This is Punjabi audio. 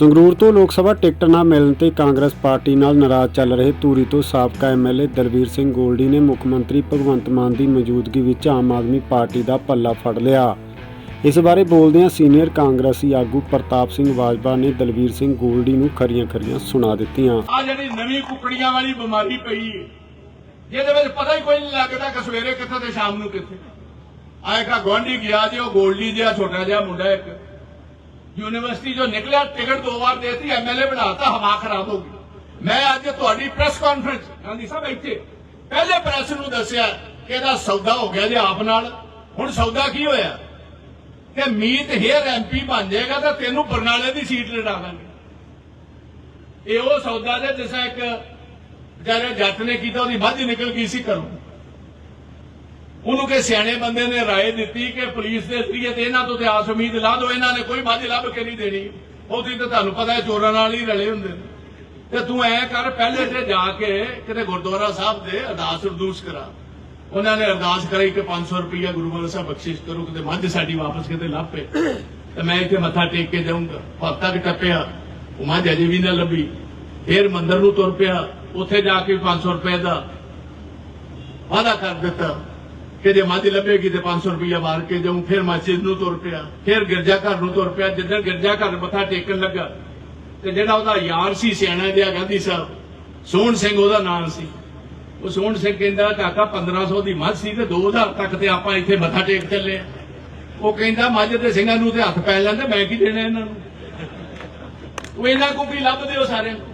ਸੰਗਰੂਰ ਤੋਂ ਲੋਕ ਸਭਾ ਟਿਕਟ ਨਾ ਮਿਲਣ ਤੇ ਕਾਂਗਰਸ ਪਾਰਟੀ ਨਾਲ ਨਾਰਾਜ਼ ਚੱਲ ਰਹੇ ਧੂਰੀ ਤੋਂ ਸਾਬਕਾ ਐਮਐਲਏ ਦਲਵੀਰ ਸਿੰਘ ਗੋਲਡੀ ਨੇ ਮੁੱਖ ਮੰਤਰੀ ਭਗਵੰਤ ਮਾਨ ਦੀ ਮੌਜੂਦਗੀ ਵਿੱਚ ਆਮ ਆਦਮੀ ਪਾਰਟੀ ਦਾ ਪੱਲਾ ਫੜ ਲਿਆ। ਇਸ ਬਾਰੇ ਬੋਲਦਿਆਂ ਸੀਨੀਅਰ ਕਾਂਗਰਸੀ ਆਗੂ ਪ੍ਰਤਾਪ ਸਿੰਘ ਬਾਜਵਾ ਨੇ ਦਲਵੀਰ ਸਿੰਘ ਗੋਲਡੀ ਨੂੰ ਖਰੀਆਂ-ਖਰੀਆਂ ਸੁਣਾ ਦਿੱਤੀਆਂ। ਆ ਜਿਹੜੀ ਨਵੀਂ ਕੁਕੜੀਆਂ ਵਾਲੀ ਬਿਮਾਰੀ ਪਈ ਹੈ ਜਿਹਦੇ ਵਿੱਚ ਪਤਾ ਹੀ ਕੋਈ ਨਹੀਂ ਲੱਗਦਾ ਕਿ ਸਵੇਰੇ ਕਿੱਥੇ ਤੇ ਸ਼ਾਮ ਨੂੰ ਕਿੱਥੇ। ਆਏ ਕਾ ਗਿਆ ਜੀ, ਉਹ ਗੋਲਡੀ ਜਿਹਾ, ਛੋਟਾ ਜਿਹਾ ਮੁੰਡਾ ਇੱਕ। ਯੂਨੀਵਰਸਿਟੀ ਜੋ ਨਿਕਲਿਆ ਟਿਕਟ ਦੋ ਵਾਰ ਦੇਤੀ ਐਮਐਲਏ ਬਣਾਤਾ, ਹਵਾ ਖਰਾਬ ਹੋ ਗਈ। ਮੈਂ ਅੱਜ ਤੁਹਾਡੀ ਪ੍ਰੈਸ ਕਾਨਫਰੰਸ ਗਾਂਧੀ ਸਾਹਿਬ ਇੱਥੇ, ਪਹਿਲੇ ਪ੍ਰੈਸ ਨੂੰ ਦੱਸਿਆ ਕਿ ਇਹਦਾ ਸੌਦਾ ਹੋ ਗਿਆ ਜੀ ਆਪ ਨਾਲ। ਹੁਣ ਸੌਦਾ ਕੀ ਹੋਇਆ? ਕਿ ਮੀਤ ਹੇਅਰ ਐਮਪੀ ਬਣ ਜਾਏਗਾ ਤਾਂ ਤੈਨੂੰ ਬਰਨਾਲੇ ਦੀ ਸੀਟ ਲੜਾ ਦਾਂਗੇ। ਇਹ ਉਹ ਸੌਦਾ ਜੇ ਜਿਸ ਇੱਕ ਵਿਚਾਰੇ ਜੱਟ ਨੇ ਕੀਤਾ, ਉਹਦੀ ਮੱਝ ਨਿਕਲ ਗਈ ਸੀ ਘਰੋਂ। ਉਹਨੂੰ ਕਿ ਸਿਆਣੇ ਬੰਦੇ ਨੇ ਰਾਏ ਦਿੱਤੀ ਕਿ ਪੁਲਿਸ ਦੇ ਜ਼ਰੀਏ ਤੇ ਇਹਨਾਂ ਤੋਂ ਤੇ ਆਸ ਉਮੀਦ ਲਾ ਦੋ ਇਹਨਾਂ ਨੇ ਕੋਈ ਬਾਜੀ ਲੱਭ ਕੇ ਨਹੀਂ ਦੇਣੀ। ਉਹਦੀ ਤਾਂ ਤੁਹਾਨੂੰ ਪਤਾ ਹੈ ਚੋਰਾਂ ਨਾਲ ਹੀ ਰਲੇ ਹੁੰਦੇ ਨੇ। ਤੇ ਤੂੰ ਐ ਕਰ, ਪਹਿਲੇ ਤੇ ਜਾ ਕੇ ਕਿਤੇ ਗੁਰਦੁਆਰਾ ਸਾਹਿਬ ਦੇ ਅਰਦਾਸ ਰਦੂਸ ਕਰਾ। ਉਹਨਾਂ ਨੇ ਅਰਦਾਸ ਕਰਾਈ ਕਿ 500 ਰੁਪਇਆ ਗੁਰੂ ਗ੍ਰੰਥ ਸਾਹਿਬ ਬਖਸ਼ਿਸ਼ ਕਰੋ, ਕਿਤੇ ਮੱਝ ਸਾਡੀ ਵਾਪਸ ਕਿਤੇ ਲੱਭ ਪੇ ਤੇ ਮੈਂ ਇੱਥੇ ਮੱਥਾ ਟੇਕ ਕੇ ਜਾਊਂਗਾ। ਹਫਤਾ ਕਿ ਟੱਪਿਆ, ਉਹ ਮੱਝ ਅਜੇ ਵੀ ਨਾ ਲੱਭੀ। ਫੇਰ ਮੰਦਰ ਨੂੰ ਤੁਰ ਪਿਆ। ਉੱਥੇ ਜਾ ਕੇ 500 ਰੁਪਏ ਦਾ ਵਾਦਾ ਕਰ ਦਿੱਤਾ। ਕਿ ਜੇ ਮੱਝ ਲੱਭੇਗੀ ਤੇ 500 ਰੁਪਇਆ ਵਾਰ ਕੇ ਜਾਊਂ ਫਿਰ ਮਸਜਿਦ ਨੂੰ ਤੁਰ ਪਿਆ, ਫਿਰ ਗਿਰਜਾ ਘਰ ਨੂੰ ਤੁਰ ਪਿਆ। ਜਿੱਦਣ ਗਿਰਜਾ ਘਰ ਮੱਥਾ ਟੇਕਣ ਲੱਗਾ, ਤੇ ਜਿਹੜਾ ਉਹਦਾ ਯਾਰ ਸੀ, ਸਿਆਣਾ ਜਿਹਾ ਗਾਂਧੀ ਸਾਹਿਬ, ਸੋਹਣ ਸਿੰਘ ਉਹਦਾ ਨਾਮ ਸੀ। ਉਹ ਸੋਹਣ ਸਿੰਘ ਕਹਿੰਦਾ, ਕਾਕਾ 1500 ਦੀ ਮੱਝ ਸੀ ਤੇ 2000 ਤੱਕ ਤੇ ਆਪਾਂ ਇੱਥੇ ਮੱਥਾ ਟੇਕ ਚੱਲੇ ਉਹ ਕਹਿੰਦਾ, ਮੱਝ ਤੇ ਸਿੰਘਾਂ ਨੂੰ ਤੇ ਹੱਥ ਪੈ ਲੈਂਦੇ ਮੈਂ ਕੀ ਦੇਣਾ ਇਹਨਾਂ ਨੂੰ? ਉਹ ਇਹਨਾਂ ਕੋ ਵੀ ਲੱਭਦੇ ਹੋ ਸਾਰਿਆਂ ਨੂੰ?